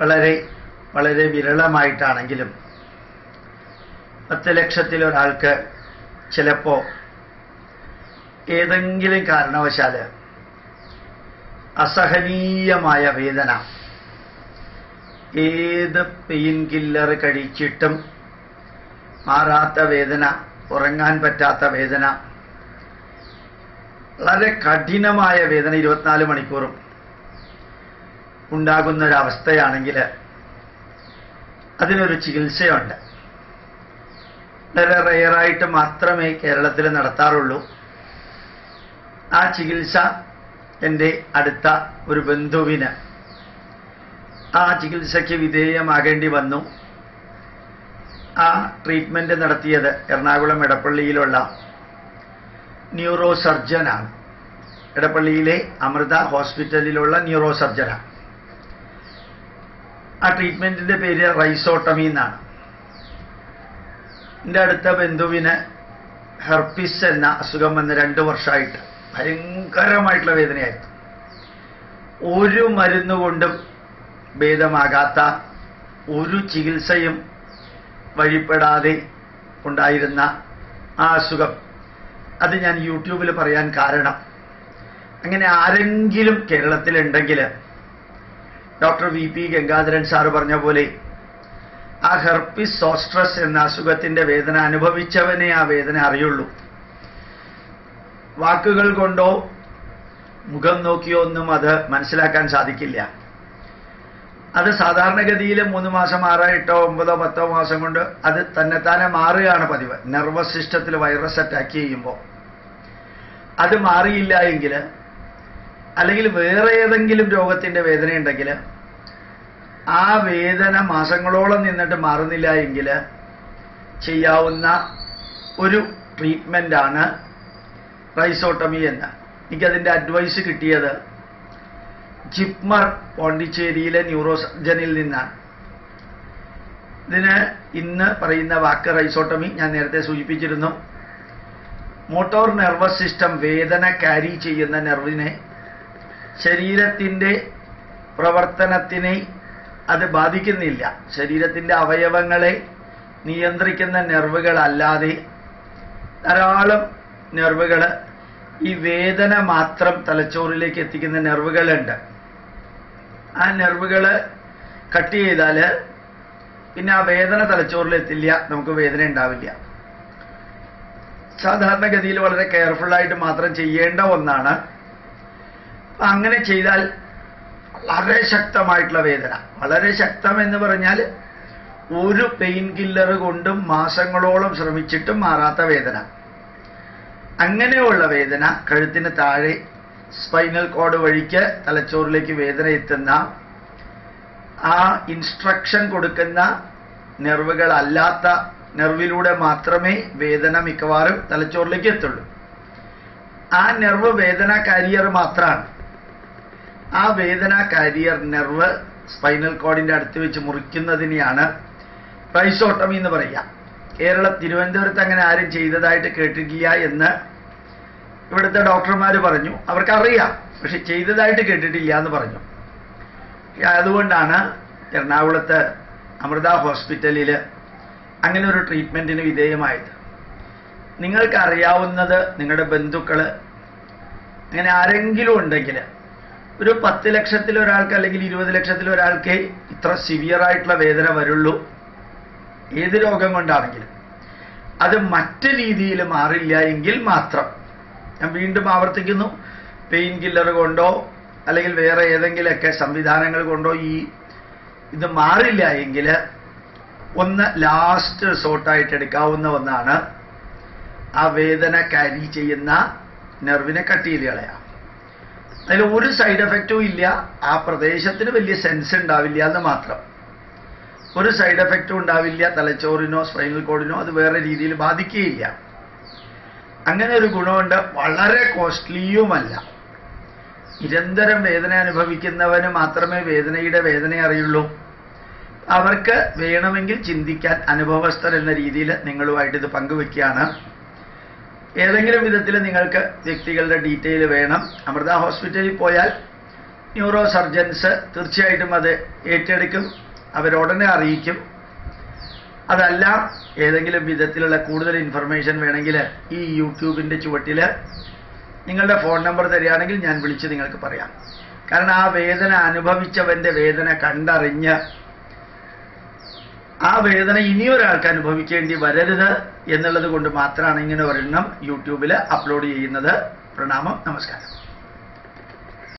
വളരെ വളരെ വിരളമായിട്ടാണെങ്കിലും പത്ത് ലക്ഷത്തിൽ ഒരാൾക്ക് ചിലപ്പോൾ ഏതെങ്കിലും കാരണവശാൽ അസഹനീയമായ വേദന ഏത് പെയിൻ കില്ലർ കഴിച്ചിട്ടും മാറാത്ത വേദന ഉറങ്ങാൻ പറ്റാത്ത വേദന വളരെ കഠിനമായ വേദന ഇരുപത്തിനാല് മണിക്കൂറും. ഉണ്ടാകുന്ന ഒരവസ്ഥയാണെങ്കിൽ അതിനൊരു ചികിത്സയുണ്ട്. വളരെ റെയറായിട്ട് മാത്രമേ കേരളത്തിൽ നടത്താറുള്ളൂ. ആ ചികിത്സ എന്റെ അടുത്ത ഒരു ബന്ധുവിന് ആ ചികിത്സയ്ക്ക് വിധേയമാകേണ്ടി വന്നു. ആ ട്രീറ്റ്മെന്റ് നടത്തിയത് എറണാകുളം ഇടപ്പള്ളിയിലുള്ള ന്യൂറോ സർജനാണ് ഇടപ്പള്ളിയിലെ അമൃത ഹോസ്പിറ്റലിലുള്ള ന്യൂറോ സർജനാണ് ആ ട്രീറ്റ്മെന്റിന്റെ പേര് റൈസോട്ടമി എന്നാണ് എന്റെ അടുത്ത ബന്ധുവിന് ഹെർപ്പിസ് എന്ന അസുഖം വന്ന് രണ്ട് വർഷമായിട്ട് ഭയങ്കരമായിട്ടുള്ള വേദനയായിരുന്നു. ഒരു മരുന്ന് കൊണ്ടും ഭേദമാകാത്ത ഒരു ചികിത്സയും വഴിപ്പെടാതെ ഉണ്ടായിരുന്ന ആ അസുഖം. അത് ഞാൻ യൂട്യൂബിൽ പറയാൻ കാരണം. അങ്ങനെ ആരെങ്കിലും കേരളത്തിലുണ്ടെങ്കിൽ doctor V P Gangadharan sir പറഞ്ഞ പോലെ ആ ഹെർപ്പിസ് സോസ്ട്രസ് എന്ന അസുഖത്തിന്റെ വേദന അനുഭവിച്ചവനെ ആ വേദന അറിയുള്ളൂ. വാക്കുകൾ കൊണ്ടോ മുഖം നോക്കിയോ ഒന്നും അത് മനസ്സിലാക്കാൻ സാധിക്കില്ല. അത് സാധാരണഗതിയിൽ മൂന്ന് മാസം ആറോ എട്ടോ ഒമ്പതോ പത്തോ മാസം കൊണ്ട് അത് തന്നെത്താനെ മാറുകയാണ് പതിവ്. നെർവസ് സിസ്റ്റത്തിൽ വൈറസ് അറ്റാക്ക് ചെയ്യുമ്പോൾ. അത് മാറിയില്ല എങ്കിൽ അല്ലെങ്കിൽ വേറെ ഏതെങ്കിലും രോഗത്തിന്റെ വേദനയുണ്ടെങ്കിൽ ആ വേദന മാസങ്ങളോളം നിന്നിട്ട് മാറുന്നില്ല എങ്കിൽ ചെയ്യാവുന്ന ഒരു ട്രീറ്റ്മെന്റാണ് റൈസോട്ടമി എന്ന്. എനിക്കതിന്റെ അഡ്വൈസ് കിട്ടിയത് ജിപ്മർ പോണ്ടിച്ചേരിയിലെ ന്യൂറോ സർജനിൽ നിന്നാണ്. ഇതിന് ഇന്ന് പറയുന്ന വാക്ക് റൈസോട്ടമി ഞാൻ നേരത്തെ സൂചിപ്പിച്ചിരുന്നു. മോട്ടോർ നെർവസ് സിസ്റ്റം വേദന ക്യാരി ചെയ്യുന്ന നെർവിനെ ശരീരത്തിന്റെ പ്രവർത്തനത്തിനെ അത് ബാധിക്കുന്നില്ല. ശരീരത്തിന്റെ അവയവങ്ങളെ നിയന്ത്രിക്കുന്ന നെർവുകളല്ലാതെ ധാരാളം നെർവുകൾ ഈ വേദന മാത്രം തലച്ചോറിലേക്ക് എത്തിക്കുന്ന നെർവുകളുണ്ട് ആ നെർവുകൾ കട്ട് ചെയ്താൽ പിന്നെ ആ വേദന തലച്ചോറിലെത്തില്ല നമുക്ക് വേദന ഉണ്ടാവില്ല. സാധാരണഗതിയിൽ വളരെ കെയർഫുള്ളായിട്ട് മാത്രം ചെയ്യേണ്ട ഒന്നാണ് അങ്ങനെ ചെയ്താൽ വളരെ ശക്തമായിട്ടുള്ള വേദന. വളരെ ശക്തം എന്ന് പറഞ്ഞാൽ ഒരു പെയിൻ കില്ലർ കൊണ്ടും മാസങ്ങളോളം ശ്രമിച്ചിട്ടും മാറാത്ത വേദന. അങ്ങനെയുള്ള വേദന കഴുത്തിന് താഴെ സ്പൈനൽ കോഡ് വഴിക്ക് തലച്ചോറിലേക്ക് വേദന എത്തുന്ന ആ ഇൻസ്ട്രക്ഷൻ കൊടുക്കുന്ന നെർവുകളല്ലാത്ത നെർവിലൂടെ മാത്രമേ വേദന മിക്കവാറും തലച്ചോറിലേക്ക് എത്തുള്ളൂ. ആ നെർവ് വേദന കാരിയർ മാത്രമാണ്. ആ വേദന കാരിയർ നെർവ് സ്പൈനൽ കോഡിന്റെ അടുത്ത് വെച്ച് മുറിക്കുന്നതിനെയാണ് റൈസോട്ടമി എന്ന് പറയുക. കേരള തിരുവനന്തപുരത്ത് അങ്ങനെ ആരും ചെയ്തതായിട്ട് കേട്ടിട്ടില്ല എന്ന് ഇവിടുത്തെ ഡോക്ടർമാർ പറഞ്ഞു. അവർക്കറിയാം പക്ഷെ ചെയ്തതായിട്ട് കേട്ടിട്ടില്ല എന്ന് പറഞ്ഞു. അതുകൊണ്ടാണ് എറണാകുളത്ത് അമൃത ഹോസ്പിറ്റലിൽ അങ്ങനെ ഒരു ട്രീറ്റ്മെന്റിന് വിധേയമായത്. നിങ്ങൾക്കറിയാവുന്നത് നിങ്ങളുടെ ബന്ധുക്കൾ അങ്ങനെ ആരെങ്കിലും ഉണ്ടെങ്കിൽ ഒരു പത്ത് ലക്ഷത്തിൽ ഒരാൾക്ക് അല്ലെങ്കിൽ ഇരുപത് ലക്ഷത്തിൽ ഒരാൾക്ക് ഇത്ര സിവിയർ ആയിട്ടുള്ള വേദന വരുള്ളൂ. ഏത് രോഗം കൊണ്ടാണെങ്കിലും. അത് മറ്റ് രീതിയിൽ മാറില്ല എങ്കിൽ മാത്രം. ഞാൻ വീണ്ടും ആവർത്തിക്കുന്നു. പെയിൻ കില്ലർ കൊണ്ടോ അല്ലെങ്കിൽ വേറെ ഏതെങ്കിലുമൊക്കെ സംവിധാനങ്ങൾ കൊണ്ടോ ഈ ഇത് മാറില്ല എങ്കിൽ ഒന്ന് ലാസ്റ്റ് റിസോർട്ടായിട്ട് എടുക്കാവുന്ന ഒന്നാണ് ആ വേദന ക്യാരി ചെയ്യുന്ന നെർവിനെ കട്ട് ചെയ്ത് കളയാം. അതിൽ ഒരു സൈഡ് എഫക്റ്റും ഇല്ല. ആ പ്രദേശത്തിന് വലിയ സെൻസ് ഉണ്ടാവില്ല എന്ന് മാത്രം. ഒരു സൈഡ് എഫക്റ്റും ഉണ്ടാവില്ല. തലച്ചോറിനോ സ്പൈനൽ കോഡിനോ അത് വേറെ രീതിയിൽ ബാധിക്കുകയില്ല. അങ്ങനെ ഒരു ഗുണമുണ്ട്. വളരെ കോസ്റ്റ്ലിയുമല്ല നിരന്തരം വേദന അനുഭവിക്കുന്നവന് മാത്രമേ വേദനയുടെ വേദന അറിയുള്ളൂ. അവർക്ക് വേണമെങ്കിൽ ചിന്തിക്കാൻ അനുഭവസ്ഥർ എന്ന രീതിയിൽ നിങ്ങളുമായിട്ട് ഇത് പങ്കുവെക്കുകയാണ്. ഏതെങ്കിലും വിധത്തിൽ നിങ്ങൾക്ക് വ്യക്തികളുടെ ഡീറ്റെയിൽ വേണം. അമൃത ഹോസ്പിറ്റലിൽ പോയാൽ ന്യൂറോ സർജൻസ് തീർച്ചയായിട്ടും അത് ഏറ്റെടുക്കും അവരുടനെ അറിയിക്കും. അതല്ല ഏതെങ്കിലും വിധത്തിലുള്ള കൂടുതൽ ഇൻഫർമേഷൻ വേണമെങ്കിൽ ഈ യൂട്യൂബിന്റെ ചുവട്ടിൽ നിങ്ങളുടെ ഫോൺ നമ്പർ തരികയാണെങ്കിൽ ഞാൻ വിളിച്ച് നിങ്ങൾക്ക് പറയാം. കാരണം ആ വേദന അനുഭവിച്ചവന്റെ വേദന കണ്ടറിഞ്ഞ് ആ വേദന ഇനി ഇനിയൊരാൾക്ക് അനുഭവിക്കേണ്ടി വരരുത് എന്നുള്ളത് കൊണ്ട് മാത്രമാണ് ഇങ്ങനെ ഒരെണ്ണം യൂട്യൂബിൽ അപ്ലോഡ് ചെയ്യുന്നത്. പ്രണാമം നമസ്കാരം.